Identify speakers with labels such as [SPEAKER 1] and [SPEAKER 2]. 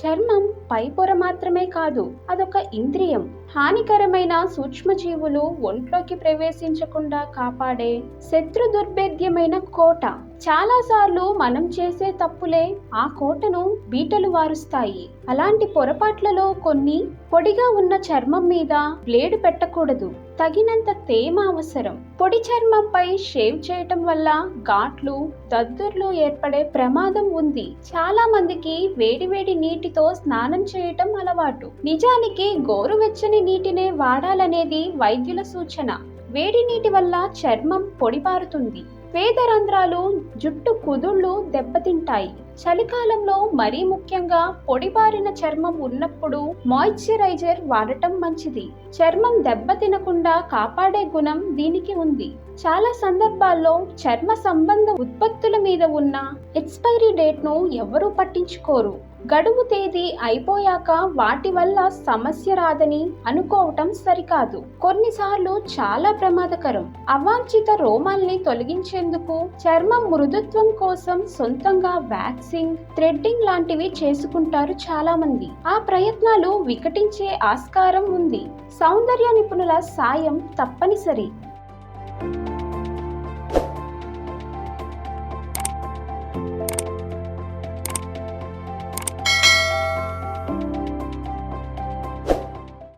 [SPEAKER 1] చర్మం పై పొర మాత్రమే కాదు అదొక ఇంద్రియం. హానికరమైన సూక్ష్మజీవులు ఒంట్లోకి ప్రవేశించకుండా కాపాడే శత్రు దుర్భేద్యమైన కోట. చాలాసార్లు మనం చేసే తప్పులే ఆ కోటను బీటలు వారుస్తాయి. అలాంటి పొరపాట్లలో కొన్ని పొడిగా ఉన్న చర్మం మీద బ్లేడు పెట్టకూడదు. తగినంత తేమ అవసరం. పొడి చర్మంపై షేవ్ చేయటం వల్ల ఘాట్లు దద్దుర్లు ఏర్పడే ప్రమాదం ఉంది. చాలా మందికి వేడివేడి నీటితో స్నానం చేయటం అలవాటు. నిజానికి గోరువెచ్చని నీటినే వాడాలనేది వైద్యుల సూచన. వేడి నీటి వల్ల చర్మం పొడిపారుతుంది. పేదరంధ్రాలు జుట్టు కుదుళ్ళు దెబ్బతింటాయి. చలికాలంలో మరీ ముఖ్యంగా పొడిబారిన చర్మం ఉన్నప్పుడు మాయిశ్చరైజర్ వాడటం మంచిది. చర్మం దెబ్బతినకుండా కాపాడే గుణం దీనికి ఉంది. చాలా సందర్భాల్లో చర్మ సంబంధ ఉత్పత్తుల మీద ఉన్న ఎక్స్పైరీ డేట్ను ఎవరూ పట్టించుకోరు. గడువు తేదీ అయిపోయాక వాటి వల్ల సమస్య రాదని అనుకోవటం సరికాదు. కొన్నిసార్లు చాలా ప్రమాదకరం. అవాంఛిత రోమాల్ని తొలగించేందుకు చర్మం మృదుత్వం కోసం సొంతంగా వ్యాక్సింగ్ థ్రెడ్డింగ్ లాంటివి చేసుకుంటారు చాలా మంది ఆ ప్రయత్నాలు వికటించే ఆస్కారం ఉంది. సౌందర్య నిపుణుల సాయం తప్పనిసరి.